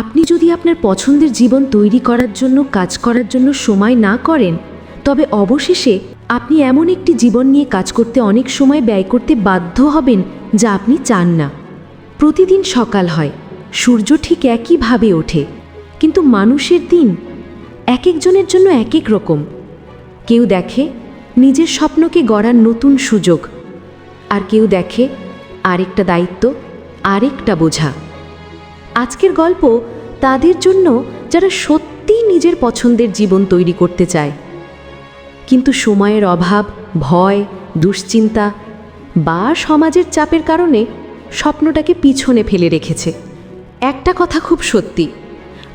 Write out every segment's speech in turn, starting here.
আপনি যদি আপনার পছন্দের জীবন তৈরি করার জন্য, কাজ করার জন্য সময় না করেন, তবে অবশেষে আপনি এমন একটি জীবন নিয়ে কাজ করতে অনেক সময় ব্যয় করতে বাধ্য হবেন যা আপনি চান না। প্রতিদিন সকাল হয়, সূর্য ঠিক একইভাবে ওঠে, কিন্তু মানুষের দিন এক একজনের জন্য এক এক রকম। কেউ দেখে নিজের স্বপ্নকে গড়ার নতুন সুযোগ, আর কেউ দেখে আরেকটা দায়িত্ব, আরেকটা বোঝা। আজকের গল্প তাদের জন্য যারা সত্যিই নিজের পছন্দের জীবন তৈরি করতে চায়। কিন্তু সময়ের অভাব, ভয়, দুশ্চিন্তা বা সমাজের চাপের কারণে স্বপ্নটাকে পিছনে ফেলে রেখেছে। একটা কথা খুব সত্যি,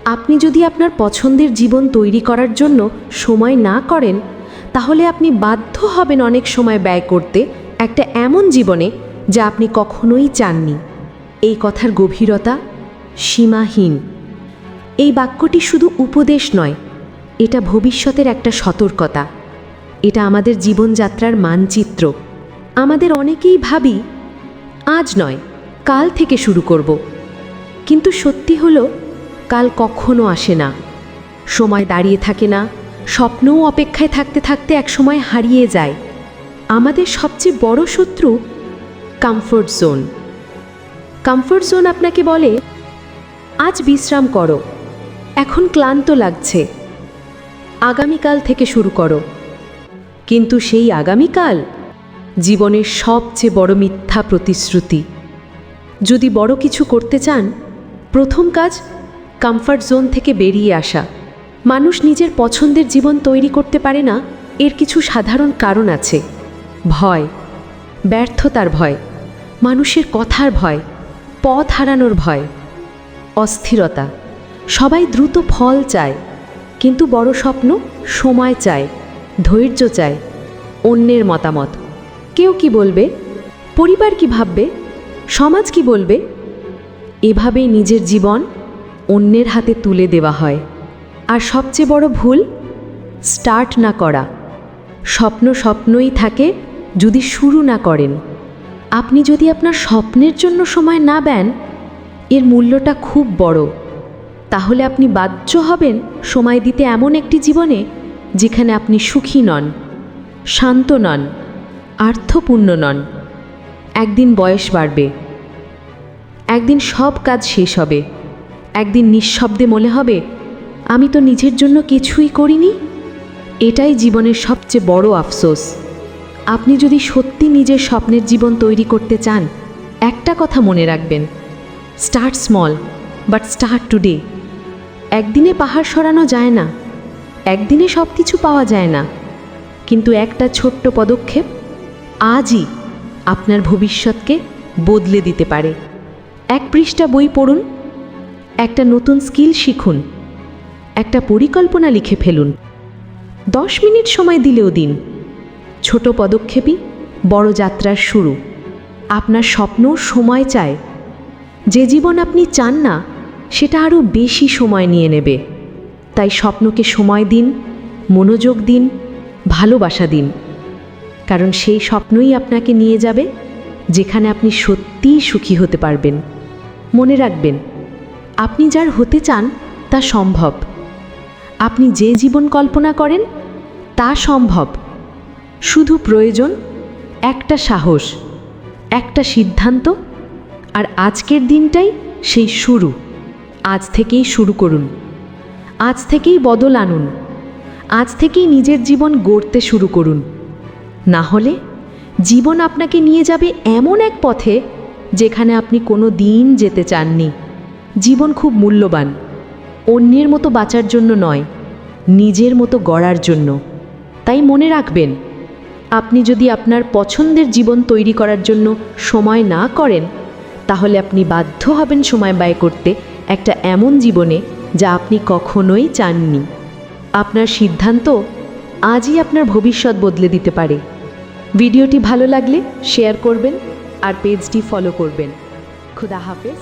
আপনি যদি আপনার পছন্দের জীবন তৈরি করার জন্য সময় না করেন, তাহলে আপনি বাধ্য হবেন অনেক সময় ব্যয় করতে একটা এমন জীবনে যা আপনি কখনোই চাননি। এই কথার গভীরতা সীমাহীন। এই বাক্যটি শুধু উপদেশ নয়, এটা ভবিষ্যতের একটা সতর্কতা। এটা আমাদের জীবনযাত্রার মানচিত্র। আমাদের অনেকেই ভাবি, আজ নয়, কাল থেকে শুরু করব। কিন্তু সত্যি হলো, কাল কখনো আসে না। সময় দাঁড়িয়ে থাকে না, স্বপ্নও অপেক্ষায় থাকতে থাকতে একসময় হারিয়ে যায়। আমাদের সবচেয়ে বড় শত্রু কমফোর্ট জোন কমফোর্ট জোন আপনাকে বলে আজ বিশ্রাম করো। এখন ক্লান্ত লাগছে। আগামীকাল থেকে শুরু করো। কিন্তু সেই আগামীকাল জীবনের সবচেয়ে বড় মিথ্যা প্রতিশ্রুতি। যদি বড় কিছু করতে চান, প্রথম কাজ কমফর্ট জোন থেকে বেরিয়ে আসা। মানুষ নিজের পছন্দের জীবন তৈরি করতে পারে না, এর কিছু সাধারণ কারণ আছে। ভয়, ব্যর্থতার ভয়, মানুষের কথার ভয়, পথ হারানোর ভয়। অস্থিরতা। সবাই দ্রুত ফল চায়, কিন্তু বড় স্বপ্ন সময় চায়, ধৈর্য চায়, অন্যের মতামত। কেউ কি বলবে? পরিবার কি ভাববে? সমাজ কি বলবে? এভাবেই নিজের জীবন অন্যের হাতে তুলে দেওয়া হয়। আর সবচেয়ে বড় ভুল, স্টার্ট না করা। স্বপ্ন স্বপ্নই থাকে যদি শুরু না করেন। আপনি যদি আপনার স্বপ্নের জন্য সময় না দেন এর মূল্যটা খুব বড়। তাহলে আপনি বাধ্য হবেন সময় দিতে এমন একটি জীবনে যেখানে আপনি সুখী নন, শান্ত নন, আর্থপূর্ণ নন। একদিন বয়স বাড়বে। একদিন সব কাজ শেষ হবে। একদিন নিঃশব্দে মনে হবে, আমি তো নিজের জন্য কিছুই করিনি? এটাই জীবনের সবচেয়ে বড় আফসোস। আপনি যদি সত্যি নিজের স্বপ্নের জীবন তৈরি করতে চান, একটা কথা মনে রাখবেন start small but start today একদিনে পাহাড় সরানো যায় না, একদিনে সব কিছু পাওয়া যায় না। কিন্তু একটা ছোট্ট পদক্ষেপ আজই আপনার ভবিষ্যৎকে বদলে দিতে পারে। এক পৃষ্ঠা বই পড়ুন, একটা নতুন স্কিল শিখুন, একটা পরিকল্পনা লিখে ফেলুন। দশ মিনিট সময় দিলেও দিন। ছোট পদক্ষেপই বড় যাত্রার শুরু। আপনার স্বপ্ন সময় চায়। যে জীবন আপনি চান না, সেটা আরও বেশি সময় নিয়ে নেবে। তাই স্বপ্নকে সময় দিন, মনোযোগ দিন, ভালোবাসা দিন। কারণ সেই স্বপ্নই আপনাকে নিয়ে যাবে, যেখানে আপনি সত্যিই সুখী হতে পারবেন। মনে রাখবেন, আপনি যার হতে চান, তা সম্ভব। আপনি যে জীবন কল্পনা করেন, তা সম্ভব। শুধু প্রয়োজন, একটা সাহস, একটা সিদ্ধান্ত আর আজকের দিনটাই সেই শুরু। আজ থেকেই শুরু করুন। আজ থেকেই বদল আনুন। আজ থেকেই নিজের জীবন গড়তে শুরু করুন। না হলে জীবন আপনাকে নিয়ে যাবে এমন এক পথে যেখানে আপনি কোনো দিন যেতে চাননি। জীবন খুব মূল্যবান। অন্যের মতো বাঁচার জন্য নয়, নিজের মতো গড়ার জন্য। তাই মনে রাখবেন, আপনি যদি আপনার পছন্দের জীবন তৈরি করার জন্য সময় না করেন তাহলে আপনি বাধ্য হবেন সময় ব্যয় করতে একটা এমন জীবনে যা আপনি কখনোই চাননি। আপনার সিদ্ধান্ত আজই আপনার ভবিষ্যৎ বদলে দিতে পারে। ভিডিওটি ভালো লাগলে শেয়ার করবেন আর পেজটি ফলো করবেন। খুদা হাফেজ।